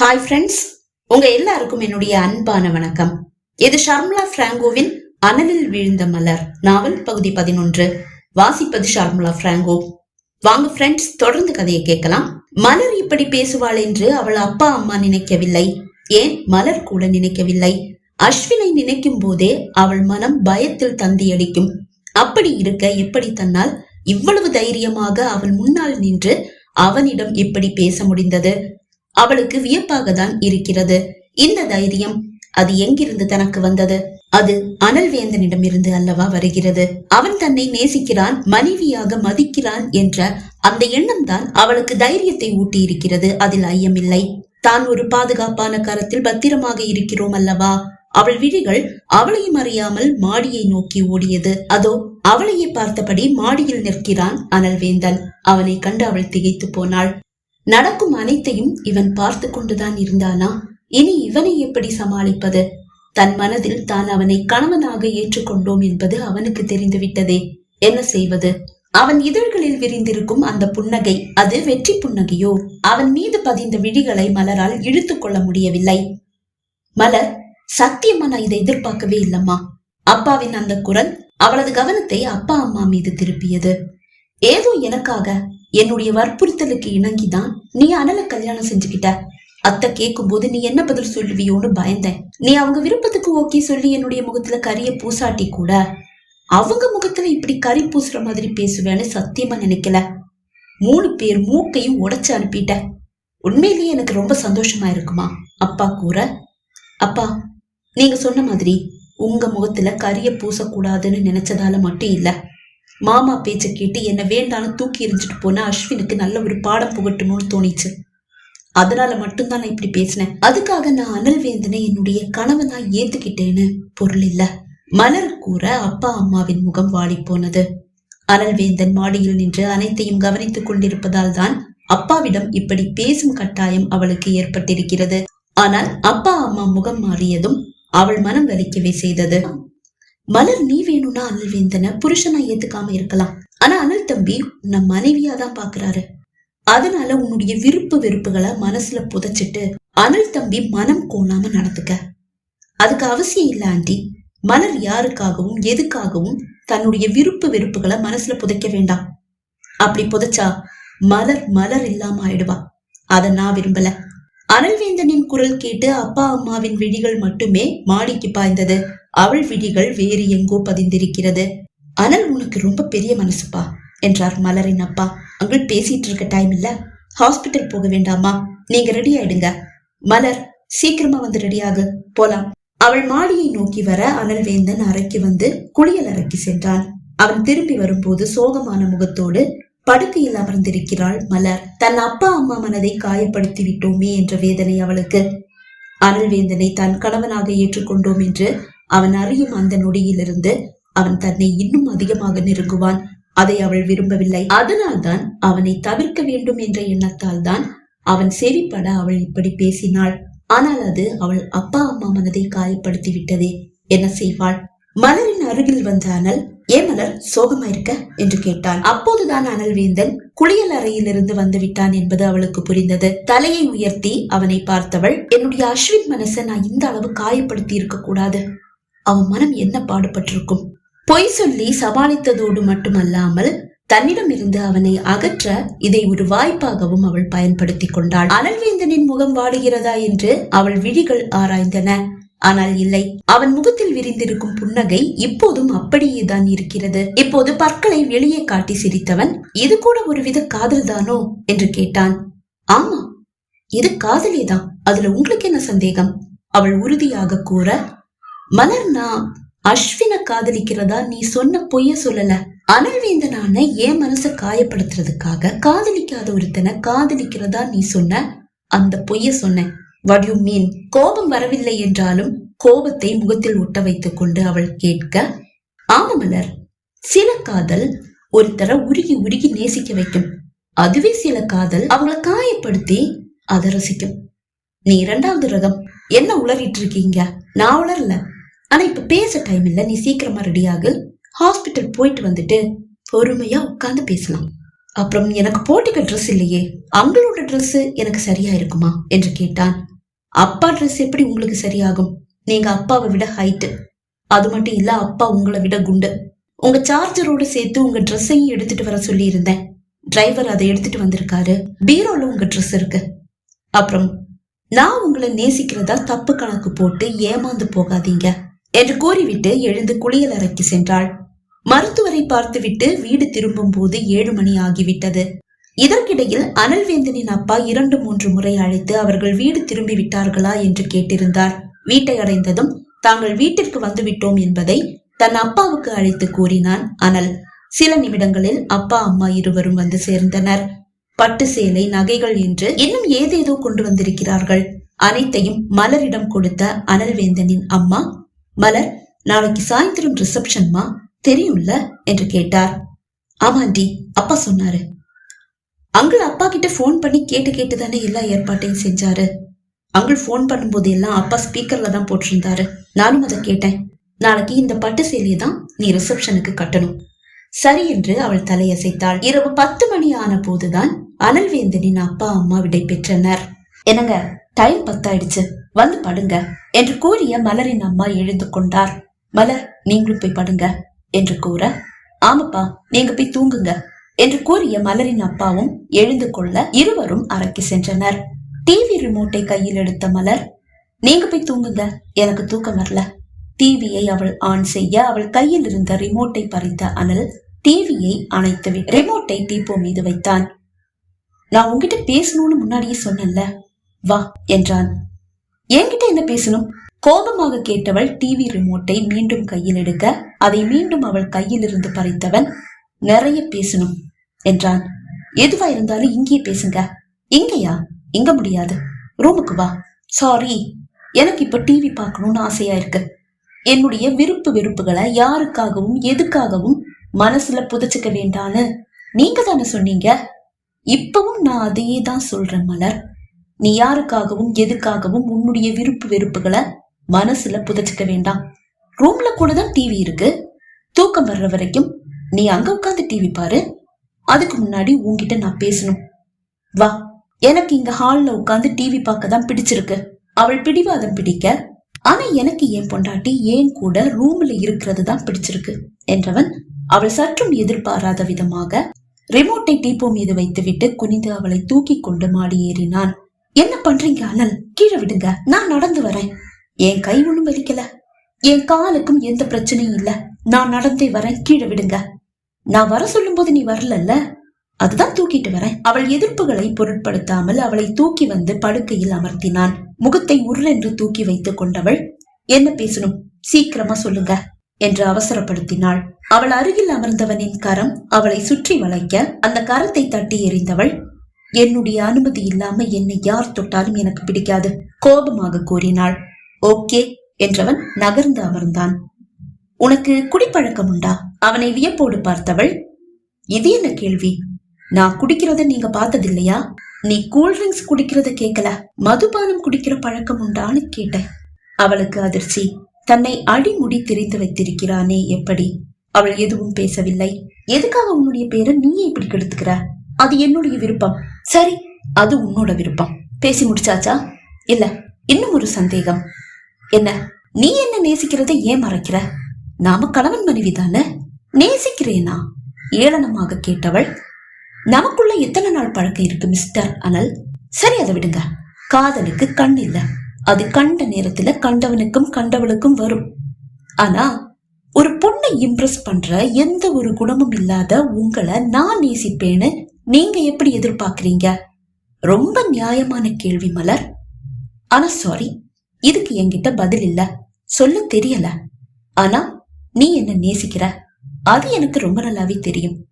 Hi friends உங்க எல்லாருக்கும் என்னுடைய அன்பான வணக்கம். இது ஷர்மிளா பிராங்கோவின் அனலில் வீழ்ந்த மலர் நாவல் பகுதி பதினொன்று. வாசிப்பது ஷர்மிளா பிராங்கோ. வாங்க ஃப்ரெண்ட்ஸ் தொடர்ந்து கதையை கேட்கலாம். மலர் இப்படி பேசுவாள் என்று அவள் அப்பா அம்மா நினைக்கவில்லை. ஏன்? மலர் கூட நினைக்கவில்லை. அஸ்வினை நினைக்கும் போதே அவள் மனம் பயத்தில் தந்தியடிக்கும் அப்படி இருக்க எப்படி தன்னால் இவ்வளவு தைரியமாக அவள் முன்னால் நின்று அவனிடம் இப்படி பேச முடிந்தது? அவளுக்கு வியப்பாக தான் இருக்கிறது. இந்த தைரியம் அது எங்கிருந்து தனக்கு வந்தது? அது அனல்வேந்தனிடம் இருந்து அல்லவா வருகிறது? அவன் தன்னை நேசிக்கிறான் மனைவியாக மதிக்கிறான் என்ற அந்த எண்ணம் தான் அவளுக்கு தைரியத்தை ஊட்டி இருக்கிறது அதில் ஐயமில்லை. தான் ஒரு பாதுகாப்பான கரத்தில் பத்திரமாக இருக்கிறோம் அல்லவா? அவள் விழிகள் அவளையும் அறியாமல் மாடியை நோக்கி ஓடியது. அதோ அவளையே பார்த்தபடி மாடியில் நிற்கிறான் அனல்வேந்தன். அவனை கண்டு அவள் திகைத்து போனாள். நடக்கும் அனைத்தையும் இவன் பார்த்து கொண்டுதான் இருந்தானா? இனி இவனை எப்படி சமாளிப்பது? தன் மனதில் தான் அவனை கணவனாக ஏற்றுக்கொண்டோம் என்பது அவனுக்கு தெரிந்துவிட்டதே. என்ன செய்வது? அவன் இதழ்களில் விரிந்திருக்கும் அந்த புன்னகை அது வெற்றி புன்னகையோ? அவன் மீது பதிந்த விழிகளை மலரால் இழுத்துக் கொள்ள முடியவில்லை. மலர் சத்தியமா நான் இதை எதிர்பார்க்கவே இல்லம்மா. அப்பாவின் அந்த குரல் அவளது கவனத்தை அப்பா அம்மா மீது திருப்பியது. ஏதோ எனக்காக என்னுடைய வற்புறுத்தலுக்கு இணங்கிதான் நீ அனல கல்யாணம் செஞ்சுக்கிட்ட. அத்தை கேட்கும் போது நீ என்ன பதில் சொல்லுவியோன்னு பயந்தேன். நீ அவங்க விருப்பத்துக்கு ஓகே சொல்லி என்னுடைய முகத்துல கரிய பூசாட்டி கூட அவங்க முகத்துல இப்படி கறி பூசுற மாதிரி பேசுவேன்னு சத்தியமா நினைக்கல. மூணு பேர் மூக்கையும் உடைச்சு அனுப்பிட்ட. உண்மையிலேயே எனக்கு ரொம்ப சந்தோஷமா இருக்குமா? அப்பா கூற அப்பா நீங்க சொன்ன மாதிரி உங்க முகத்துல கரிய பூசக்கூடாதுன்னு நினைச்சதால மட்டும் இல்லை. மாமா பேச்சை கேட்டு என்ன வேண்டான்னு தூக்கி எரிஞ்சிட்டு போன அஸ்வினுக்கு நல்ல ஒரு பாடம் புகட்டணும்னு தோணிச்சு. அதனால மட்டும்தான் நான் இப்படி பேசினேன். அதுக்காக நான் அனல்வேந்தனை என்னுடைய கணவனா ஏத்துக்கிட்டேன்னு பொருள் இல்ல. மலர் கூற அப்பா அம்மாவின் முகம் வாடி போனது. அனல்வேந்தன் மாடியில் நின்று அனைத்தையும் கவனித்துக் கொண்டிருப்பதால் தான் அப்பாவிடம் இப்படி பேசும் கட்டாயம் அவளுக்கு ஏற்பட்டிருக்கிறது. ஆனால் அப்பா அம்மா முகம் மாறியதும் அவள் மனம் வலிக்கவே செய்தது. மலர் நீ வேணும்னா அனல்வேந்தனை புருஷனா ஏத்துக்காம இருக்கலாம். ஆனா அனல் தம்பி உன்னை மனைவியா தான் பாக்குறாரு. அதனால உன்னுடைய விருப்ப வெறுப்புகளை மனசுல புதைச்சிட்டு அனல் தம்பி மனம் கோணாம நடந்துக்க. அதுக்கு அவசியம் இல்ல ஆண்டி. மலர் யாருக்காகவும் எதுக்காகவும் தன்னுடைய விருப்பு வெறுப்புகளை மனசுல புதைக்க வேண்டாம். அப்படி புதைச்சா மலர் மலர் இல்லாம ஆயிடுவா. அத நான் விரும்பல. அனல்வேந்தனின் குரல் கேட்டு அப்பா அம்மாவின் விழிகள் மட்டுமே மாடிக்கு பாய்ந்தது. அவள் விழிகள் வேறு எங்கோ பதிந்திருக்கிறது. அனல் உனக்கு ரொம்ப பெரிய மனசுப்பா என்றார் மலரின் அப்பா. அங்கிள் பேசிட்டு இருக்க டைம் இல்ல. ஹாஸ்பிட்டல் போக வேண்டாமா? நீங்க ரெடி ஆயிடுங்க. மலர் சீக்கிரமா வந்து ரெடியாகு போலாம். அவள் மாடியை நோக்கி வர அனல்வேந்தன் அறைக்கு வந்து குளியல் அறைக்கு சென்றான். அவன் திரும்பி வரும்போது சோகமான முகத்தோடு படுக்கையில் அமர்ந்திருக்கிறாள் மலர். தன் அப்பா அம்மா மனதை காயப்படுத்தி விட்டோமே என்ற வேதனை அவளுக்கு. அனல்வேந்தனை தன் கணவனாக ஏற்றுக்கொண்டோம் என்று அவன் அறியும் அந்த நொடியிலிருந்து அவன் தன்னை இன்னும் அதிகமாக நெருங்குவான். அதை அவள் விரும்பவில்லை. அதனால்தான் அவனை தவிர்க்க வேண்டும் என்ற எண்ணத்தால் தான் அவன் செவிப்பட அவள் இப்படி பேசினாள். ஆனால் அது அவள் அப்பா அம்மா மனதை காயப்படுத்தி விட்டதே என்ன செய்வாள். மலரின் அருகில் வந்த அனல் ஏ மலர் சோகமா இருக்க என்று கேட்டான். அப்போதுதான் அனல்வேந்தன் குளியல் அறையிலிருந்து வந்து விட்டான் என்பது அவளுக்கு புரிந்தது. தலையை உயர்த்தி அவனை பார்த்தவள் என்னுடைய அஸ்வின் மனசை நான் இந்த அளவு காயப்படுத்தி இருக்க கூடாது. அவன் மனம் என்ன பாடுபட்டிருக்கும்? பொய் சொல்லி சமாளித்ததோடு மட்டுமல்லாமல் தன்னிடம் இருந்து அவனை அகற்ற இதை ஒரு வாய்ப்பாகவும் அவள் பயன்படுத்திக் கொண்டாள். அனல்வேந்தனின் முகம் வாடுகிறதா என்று அவள் விழிகள் ஆராய்ந்தன. ஆனால் இல்லை அவன் முகத்தில் விரிந்திருக்கும் புன்னகை இப்போதும் அப்படியே தான் இருக்கிறது. இப்போது பற்களை வெளியே காட்டி சிரித்தவன் இது கூட ஒருவித காதல் தானோ? என்று கேட்டான். ஆமா இது காதலேதான் அதுல உங்களுக்கு என்ன சந்தேகம்? அவள் உறுதியாக கூற மலர்னா அஸ்வின காதலிக்கிறதா நீ சொன்ன பொய்ய சொல்லல. அனல்வேந்தனான என் மனச காயப்படுத்துறதுக்காக காதலிக்காத ஒருத்தனை காதலிக்கிறதா நீ சொன்ன அந்த பொய்ய சொன்ன. வாட் யூ மீன் கோபம் வரவில்லை என்றாலும் கோபத்தை முகத்தில் ஒட்ட வைத்துக் கொண்டு அவள் கேட்க ஆமா மலர் சில காதல் ஒருத்தரை உருகி உருகி நேசிக்க வைக்கும். அதுவே சில காதல் அவங்கள காயப்படுத்தி அதை ரசிக்கும். நீ இரண்டாவது ரகம் என்ன உளறிட்டு இருக்கீங்க? நான் உளரல ஆனா இப்ப பேச டைம் இல்ல. நீ சீக்கிரமா ரெடியாகு ஹாஸ்பிட்டல் போயிட்டு வந்துட்டு பொறுமையா உட்கார்ந்து பேசலாம். அப்புறம் எனக்கு போட்டிக்க ட்ரெஸ் இல்லையே. அங்களோட ட்ரெஸ் எனக்கு சரியா இருக்குமா? என்று கேட்டான். அப்பா ட்ரெஸ் எப்படி உங்களுக்கு சரியாகும்? நீங்க அப்பாவை விட ஹைட்டு அது மட்டும் இல்ல அப்பா உங்களை விட குண்டு. உங்க சார்ஜரோட சேர்த்து உங்க ட்ரெஸ்ஸையும் எடுத்துட்டு வர சொல்லி இருந்தேன் டிரைவர் அதை எடுத்துட்டு வந்திருக்காரு. பீரோல உங்க ட்ரெஸ் இருக்கு. அப்புறம் நான் உங்களை நேசிக்கிறதா தப்பு கணக்கு போட்டு ஏமாந்து போகாதீங்க. என்று கூறிவிட்டு எழுந்து குளியல் அறைக்கு சென்றாள். மருத்துவரை பார்த்துவிட்டு வீடு திரும்பும் போது ஏழு மணி ஆகிவிட்டது. இதற்கிடையில் அனல்வேந்தனின் அப்பா இரண்டு மூன்று முறை அழைத்து அவர்கள் வீடு திரும்பி விட்டார்களா என்று கேட்டிருந்தார். வீட்டை அடைந்ததும் தாங்கள் வீட்டிற்கு வந்துவிட்டோம் என்பதை தன் அப்பாவுக்கு அழைத்து கூறினான் அனல். சில நிமிடங்களில் அப்பா அம்மா இருவரும் வந்து சேர்ந்தனர். பட்டு சேலை நகைகள் என்று இன்னும் ஏதேதோ கொண்டு வந்திருக்கிறார்கள். அனைத்தையும் மலரிடம் கொடுத்த அனல்வேந்தனின் அம்மா மலர் நாளைக்கு சாயந்தரம் ரிசப்ஷன்மா தெரியும்ல? என்று கேட்டார். ஆமாண்டி அப்பா சொன்னாரு. அங்கிள் அப்பா கிட்ட ஃபோன் பண்ணி கேட்டு கேட்டு தானே எல்லா ஏற்பாட்டையும் செஞ்சாரு. அங்கிள் ஃபோன் பண்ணும்போது எல்லாம் அப்பா ஸ்பீக்கர்ல தான் போட்டிருந்தாரு. நானும் அதை கேட்டேன். நாளைக்கு இந்த பட்டு சேலையை தான் நீ ரிசப்ஷனுக்கு கட்டணும். சரி என்று அவள் தலையசைத்தாள். இரவு பத்து மணி ஆன போதுதான் அனல்வேந்தனின் அப்பா அம்மா விடை பெற்றனர். என்னங்க டைம் பத்தாயிடுச்சு. வந்து படுங்க என்று கூறிய மலரின் அம்மா எழுந்து கொண்டார். மலர் நீங்களும் போய் படுங்க என்று கூற ஆமாப்பா நீங்க போய் தூங்குங்க என்று கூறிய மலரின் அப்பாவும் எழுந்து கொள்ள இருவரும் அறைக்கு சென்றனர். டிவி ரிமோட்டை கையில் எடுத்த மலர் நீங்க போய் தூங்குங்க எனக்கு தூக்கம் வரல. டிவியை அவள் ஆன் செய்ய அவள் கையில் இருந்த ரிமோட்டை பறித்த அனல் டிவியை அணைத்து ரிமோட்டை டீப்போ மீது வைத்தான். நான் உன்கிட்ட பேசணும்னு முன்னாடியே சொன்னேன்ல வா என்றான். என்கிட்ட என்ன பேசணும்? கோபமாக கேட்டவள் டிவி ரிமோட்டை மீண்டும் கையில் எடுக்க அதை மீண்டும் அவள் கையில் இருந்து பறித்தவன் நிறைய பேசணும் என்றான். எதுவா இருந்தாலும் இங்கேயே பேசுங்க. இங்கயா? இங்க முடியாது. ரூமுக்கு வா. சாரி எனக்கு இப்ப டிவி பார்க்கணும்னு ஆசையா இருக்கு. என்னுடைய விருப்பு வெறுப்புகளை யாருக்காகவும் எதுக்காகவும் மனசுல புதைச்சுக்க வேண்டான்னு நீங்க தானே சொன்னீங்க? இப்பவும் நான் அதையே தான் சொல்றேன் மலர். நீ யாருக்காகவும் எதுக்காகவும் உன்னுடைய விருப்பு வெறுப்புகளை மனசுல புதைச்சிக்க வேண்டாம். ரூம்ல கூட தான் டிவி இருக்கு. தூக்கம் வர்ற வரைக்கும் நீ அங்க உட்காந்து டிவி பாரு. அதுக்கு முன்னாடி உன்கிட்ட நான் பேசணும். வா. எனக்கு இங்க ஹால்ல உட்காந்து டிவி பார்க்க தான் பிடிச்சிருக்கு. அவள் பிடிவாதம் பிடிக்க ஆனா எனக்கு என் பொண்டாட்டி ஏன் கூட ரூம்ல இருக்கிறது தான் பிடிச்சிருக்கு என்றவன் அவள் சற்றும் எதிர்பாராத விதமாக ரிமோட்டை டீப்போ மீது வைத்துவிட்டு குனிந்து அவளை தூக்கி கொண்டு மாடி ஏறினான் என்ன பண்றீங்க அனல்? கீழே விடுங்க. நான் நடந்து வரேன். என் கை ஒண்ணும் வலிக்கல. என் காலுக்கும் எந்த பிரச்சனையும் இல்ல. நான் நடந்தே வரேன். கீழே விடுங்க. நான் வர சொல்லும் போது நீ வரலல்ல? அதுதான் தூக்கிட்டு வரேன். அவள் எதிர்ப்புகளை பொருட்படுத்தாமல் அவளை தூக்கி வந்து படுக்கையில் அமர்த்தினான். முகத்தை உருளென்று தூக்கி வைத்துக் கொண்டவள் என்ன பேசணும்? சீக்கிரமா சொல்லுங்க என்று அவசரப்படுத்தினாள். அவள் அருகில் அமர்ந்தவனின் கரம் அவளை சுற்றி வளைக்க அந்த கரத்தை தட்டி எறிந்தவள் என்னுடைய அனுமதி இல்லாம என்னை யார் தொட்டாலும் எனக்கு பிடிக்காது கோபமாக கூறினாள். ஓகே என்றவன் நகர்ந்து அமர்ந்தான். உனக்கு குடிப்பழக்கம் உண்டா? அவனை வியப்போடு பார்த்தவள் இது என்ன கேள்வி? நான் குடிக்கிறத நீங்க பார்த்ததில்லையா? நீ கூல்ட்ரிங்க்ஸ் குடிக்கிறத கேட்கல மதுபானம் குடிக்கிற பழக்கம் உண்டான்னு கேட்டேன். அவளுக்கு அதிர்ச்சி. தன்னை அடிமுடி தெரிந்து வைத்திருக்கிறானே எப்படி? அவள் எதுவும் பேசவில்லை. எதுக்காக உன்னுடைய பேரை நீயே இப்படி கெடுத்துக்கிற? அது என்னுடைய விருப்பம். சரி அது உன்னோட விருப்பம். பேசி முடிச்சாச்சா? இல்ல இன்னும் ஒரு சந்தேகம். என்ன நீ என்ன நேசிக்கிறதை ஏன் மறைக்கிற? நாம கணவன் மனைவி தானே? நேசிக்கிறேனா? ஏளனமாக கேட்டவள். நமக்குள்ள எத்தனை நாள் பழக்கம் இருக்கு மிஸ்டர் அனல்? சரி அதை விடுங்க. காதலுக்கு கண் இல்ல. அது கண்ட நேரத்துல கண்டவனுக்கும் கண்டவளுக்கும் வரும். ஆனா ஒரு பொண்ணை இம்ப்ரெஸ் பண்ற எந்த ஒரு குணமும் இல்லாத உங்களை நான் நேசிப்பேன்னு நீங்க எப்படி எதிர்பார்க்கறீங்க? ரொம்ப நியாயமான கேள்வி மலர். ஆனா சாரி இதுக்கு என்கிட்ட பதில் இல்ல. சொல்ல தெரியல. ஆனா நீ என்ன நேசிக்கிற? அது எனக்கு ரொம்ப நல்லாவே தெரியும்.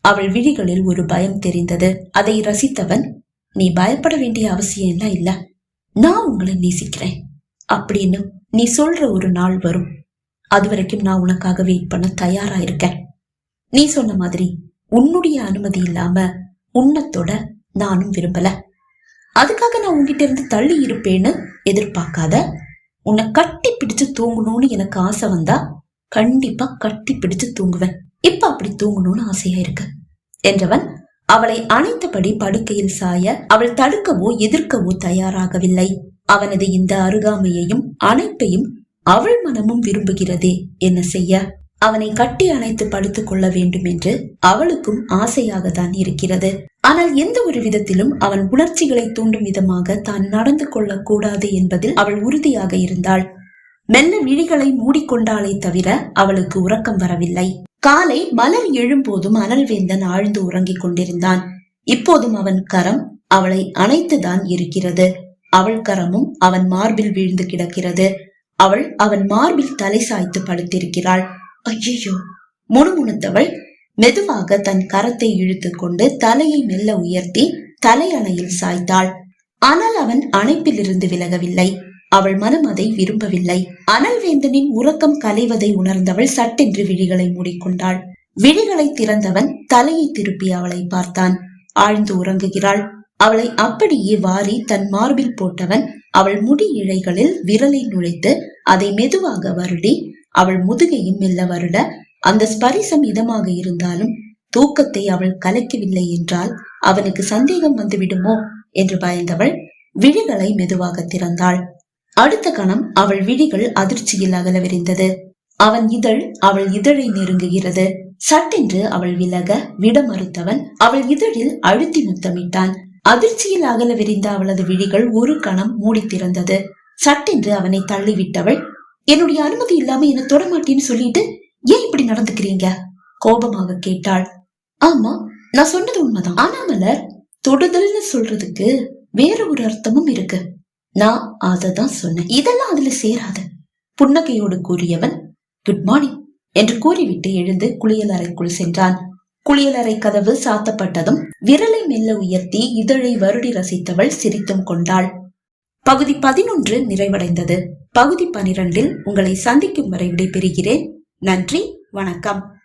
அவள் விழிகளில் ஒரு பயம் தெரிந்தது. அதை ரசித்தவன் நீ பயப்பட வேண்டிய அவசியம் எல்லாம் இல்ல. நான் உங்களை நேசிக்கிறேன். அப்படின்னு நீ சொல்ற ஒரு நாள் வரும். அது வரைக்கும் நான் உனக்காக வெயிட் பண்ண தயாரா இருக்கேன். நீ சொன்ன மாதிரி உன்னுடைய அனுமதி இல்லாம உன்னத்தோட நானும் விரும்பல. அதுக்காக நான் உன்கிட்ட இருந்து தள்ளி இருப்பேன்னு எதிர்பார்க்காத உன்னை கட்டி பிடிச்சு தூங்கணும்னு எனக்கு ஆசை வந்தா கண்டிப்பா கட்டி பிடிச்சு தூங்குவேன். இப்ப அப்படி தூங்கணும்னு ஆசையா இருக்கு. என்றவன் அவளை அணைத்தபடி படுக்கையில் சாய அவள் தடுக்கவோ எதிர்க்கவோ தயாராகவில்லை. அவனது இந்த அருகாமையையும் அணைப்பையும் அவள் மனமும் விரும்புகிறதே என்ன செய்ய? அவனை கட்டி அணைத்து படுத்துக் கொள்ள வேண்டும் என்று அவளுக்கும் ஆசையாகத்தான் இருக்கிறது. ஆனால் எந்த ஒரு விதத்திலும் அவன் உணர்ச்சிகளை தூண்டும் விதமாக தான் நடந்து கொள்ளக் கூடாது என்பதில் அவள் உறுதியாக இருந்தாள். மெல்ல விழிகளை மூடிக்கொண்டாலே தவிர அவளுக்கு உறக்கம் வரவில்லை. காலை மலர் எழும்போதும் அனல்வேந்தன் ஆழ்ந்து உறங்கிக் கொண்டிருந்தான். இப்போதும் அவன் கரம் அவளை அணைத்துதான் இருக்கிறது. அவள் கரமும் அவன் மார்பில் வீழ்ந்து கிடக்கிறது. அவள் அவன் மார்பில் தலை சாய்த்து படுத்திருக்கிறாள். ஐயோ முணுமுணுத்தவள் மெதுவாக தன் கரத்தை இழுத்து கொண்டு தலையை மெல்ல உயர்த்தி தலையணையில் சாய்த்தாள். ஆனால் அவன் அணைப்பிலிருந்து விலகவில்லை. அவள் மனம் அதை விரும்பவில்லை. அனல்வேந்தனின் உறக்கம் கலைவதை உணர்ந்தவள் சட்டென்று விழிகளை மூடிக்கொண்டாள். விழிகளை திறந்தவன் தலையை திருப்பி அவளை பார்த்தான். ஆழ்ந்து உறங்குகிறாள். அவளை அப்படியே வாரி தன் மார்பில் போட்டவன் அவள் முடி இழைகளில் விரலை நுழைத்து அதை மெதுவாக வருடி அவள் முதுகையும் மெல்ல வருட அந்த ஸ்பரிசம் இதமாக இருந்தாலும் தூக்கத்தை அவள் கலைக்கவில்லை என்றால் அவனுக்கு சந்தேகம் வந்துவிடுமோ என்று பயந்தவள் விழிகளை மெதுவாக திறந்தாள். அடுத்த கணம் அவள் விழிகள் அதிர்ச்சியில் அகல விரிந்தது அவன் இதழ் அவள் இதழை நெருங்குகிறது. சட்டென்று அவள் விலக விட மறுத்தவன் அவள் இதழில் அழுத்தி முத்தமிட்டான். அதிர்ச்சியில் அகல விரிந்த அவளது விழிகள் ஒரு கணம் மூடி திறந்தது சட்டென்று அவனை தள்ளிவிட்டவள் என்னுடைய அனுமதி இல்லாம என்ன தொடமாட்டேன்னு சொல்லிட்டு ஏன் இப்படி நடந்துக்கிறீங்க? கோபமாக கேட்டாள். ஆமா நான் சொன்னது உண்மைதான். ஆனா மலர் தொடுதல்னு சொல்றதுக்கு வேற ஒரு அர்த்தமும் இருக்கு. நான் அதை தான் சொன்னேன். இதெல்லாம் அதுல சேராது. புன்னகையோடு கூறியவன் குட் மார்னிங் என்று கூறிவிட்டு எழுந்து குளியலறைக்குள் சென்றான். குளியலறை கதவு சாத்தப்பட்டதும் விரலை மெல்ல உயர்த்தி இதழை வருடி ரசித்தவள் சிரித்தும் கொண்டாள். பகுதி பதினொன்று நிறைவடைந்தது. பகுதி பனிரெண்டில் உங்களை சந்திக்கும் வரை விடைபெறுகிறேன். நன்றி வணக்கம்.